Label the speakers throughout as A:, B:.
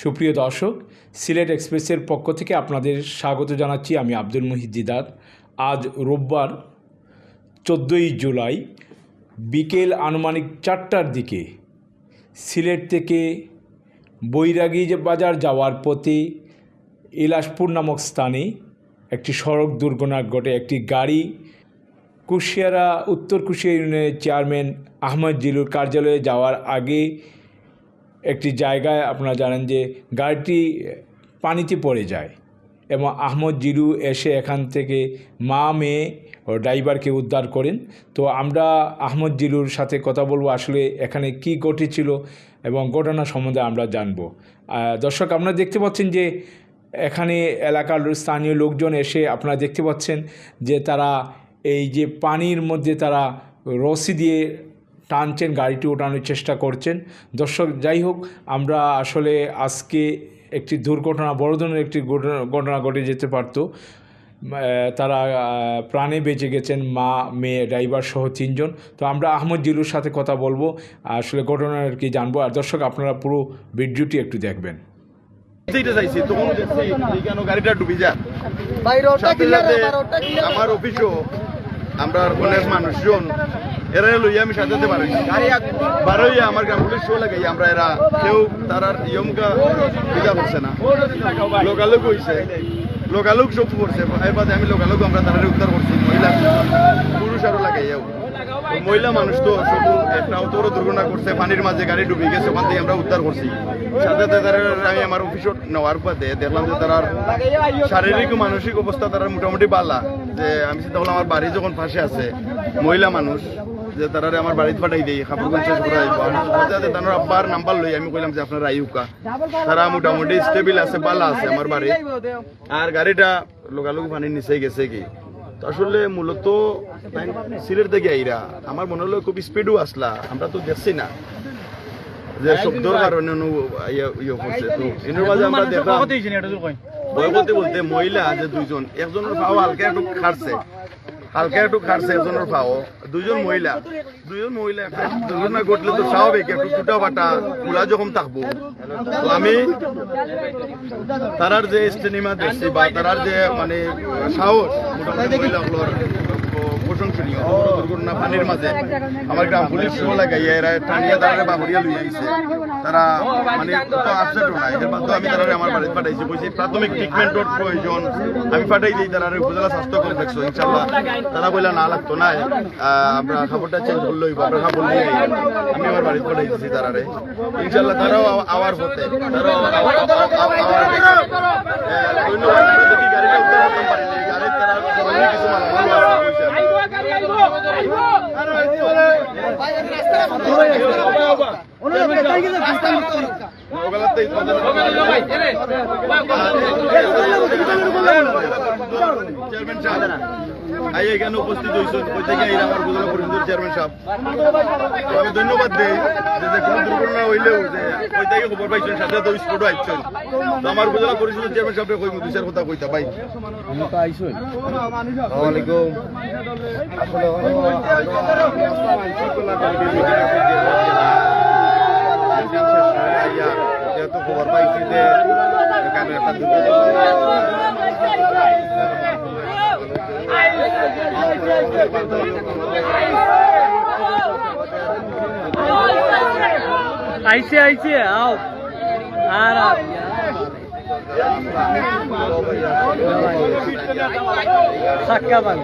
A: সুপ্রিয় দর্শক, সিলেট এক্সপ্রেসের পক্ষ থেকে আপনাদের স্বাগত জানাচ্ছি আমি আব্দুল মুহিদ দিদার। আজ রোববার, চোদ্দোই জুলাই, বিকেল আনুমানিক চারটার দিকে সিলেট থেকে বৈরাগী বাজার যাওয়ার পথে ইলাসপুর নামক স্থানে একটি সড়ক দুর্ঘটনা ঘটে একটি গাড়ি কুশিয়ারা, উত্তর কুশিয়া ইউনিয়নের চেয়ারম্যান আহমদ জিলুর কার্যালয়ে যাওয়ার আগে একটি জায়গায় আপনারা জানেন যে গাড়িটি পানিতে পড়ে যায় এবং আহমদ জিলু এসে এখান থেকে মা, মেয়ে ও ড্রাইভারকে উদ্ধার করেন। তো আমরা আহমদ জিলুর সাথে কথা বলব আসলে এখানে কি ঘটেছিল এবং ঘটনা সম্বন্ধে আমরা জানব। দর্শক, আপনারা দেখতে পাচ্ছেন যে এখানে এলাকার স্থানীয় লোকজন এসে আপনারা দেখতে পাচ্ছেন যে তারা এই যে পানির মধ্যে তারা রশি দিয়ে টানছেন গাড়িটি ওঠানোর চেষ্টা করছেন। দর্শক যাই হোক আমরা আসলে আজকে একটি দুর্ঘটনা বড় ধরনের একটি ঘটনা ঘটনা ঘটে যেতে পারতো। তারা প্রাণে বেঁচে গেছেন মা মেয়ে ড্রাইভার সহ তিনজন। তো আমরা আহমদ জিলুর সাথে কথা বলব। আসলে ঘটনা আর কি জানব। আর দর্শক আপনারা পুরো ভিডিওটি একটু দেখবেন।
B: সেইটা চাইছি তখন কেন গাড়িটা ডুবি আমার অফিসও আমরা অনেক মানুষজন এরা লইয়া আমি সাজাতে পারি বারোই আমার গ্রাম পুলিশ শো লাগাই আমরা এরা কেউ তার ইয়মকা পূজা করছে না। লোকালোক হয়েছে লোকালোক সব করছে এর বাদে আমি লোকালোক আমরা তারা উদ্ধার করছি মহিলা পুরুষ আরও লাগাইয়াও তো মহিলা মানুষ তো সব একটা অতর দুর্ঘটনা করছে পানির মাঝে গাড়ি ডুবে গেছে, ওখান থেকে আমরা উদ্ধার করছি। সাথে আমি আমার অফিসত নেওয়ার পথে দেখলাম যে তারা শারীরিক মানসিক অবস্থা তারা মোটামুটি বালা যে আমি চিন্তা করলাম, আমার বাড়ি যখন পাশে আছে, মহিলা মানুষ, যে তারা আমার বাড়িতে পাঠাই দিই কাপড় শেষ করে যাতে তার আব্বার নাম্বার লই আমি কইলাম যে আপনারা আইউকা তারা মোটামুটি স্টেবিল আছে বালা আছে আমার বাড়ি। আর গাড়িটা লোকালোক পানির নিচে গেছে কি। আসলে মূলত সিলেট থেকে আইরা আমার মনে হলো খুব স্পিডও আসলা আমরা তো দেখছি না যে শব্দর কারণে ইয়ে ইয়ে করছে তো এর মাঝে আমরা দেখলাম বলতে বলতে মহিলা যে দুইজন একজনের পাওয়া হালকা একটু খাড়ছে হালকা একটু খারছে একজনের পাও দুজন মহিলা। দুজন মহিলা দুজনে ঘটলে তো স্বাভাবিক একটু টুটা বাটা খোলা যখন থাকব। তো আমি তারার যে সিনেমা দেখছি বা তারার যে মানে সাহস, মোটামুটি মহিলাগুলোর প্রশংসনীয় দুর্ঘটনা পানির মাঝে আমার গ্রাম পুলিশ সহ লাগাইয়া এরা টানিয়া তারা বাহরিয়া লই আইছে তারা মানে আপসেট নাই। এর মাধ্যমে আমি তারা আমার বাড়িতে পাঠাইছি। বলছি প্রাথমিক ট্রিটমেন্টের প্রয়োজন আমি পাঠাই দিই তারা উপজেলা স্বাস্থ্য কমপ্লেক্স ইনশাল্লাহ তারা বললা না লাগতো না আমরা খাবারটা চেঞ্জ করলে হইব, আমরা খাবার নিয়ে। আমি আমার বাড়িতে পাঠাই দিছি তারারে। ইনশাল্লাহ তারাও আওয়ার পথে। তারাও ধন্যবাদ আমরা যদি গাড়িটা উদ্ধার করতে পারিনি গাড়ির তারা জরুরি কিছু মালামাল আছে পয়সা। ওগুলাতেই চেয়ারম্যান সাহেব আই এখানে উপস্থিত হয়েছেন। থেকে এই আমার বুঝলা পরিষদের চেয়ারম্যান সাহেব। আমি ধন্যবাদ দিই যে যে কোনো দুর্ঘটনা হইলেও যে থেকে খবর পাইছেন সাথে তো আইছেন। তো আমার বুঝলা পরিষদের চেয়ারম্যান সাহেব কই দুইশার কথা কইতা ভাই? আসসালামাইকুম এখানে একটা
C: আইছে আইছে আও আর আর সাক্কা বান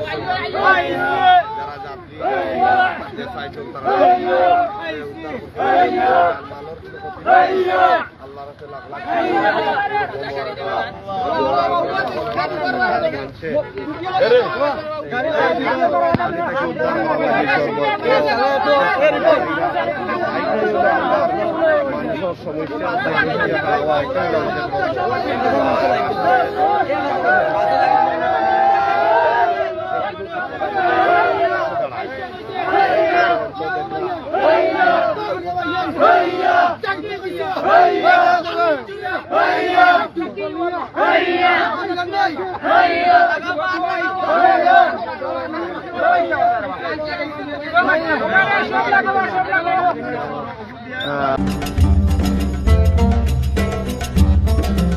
B: সমস্যা Uh...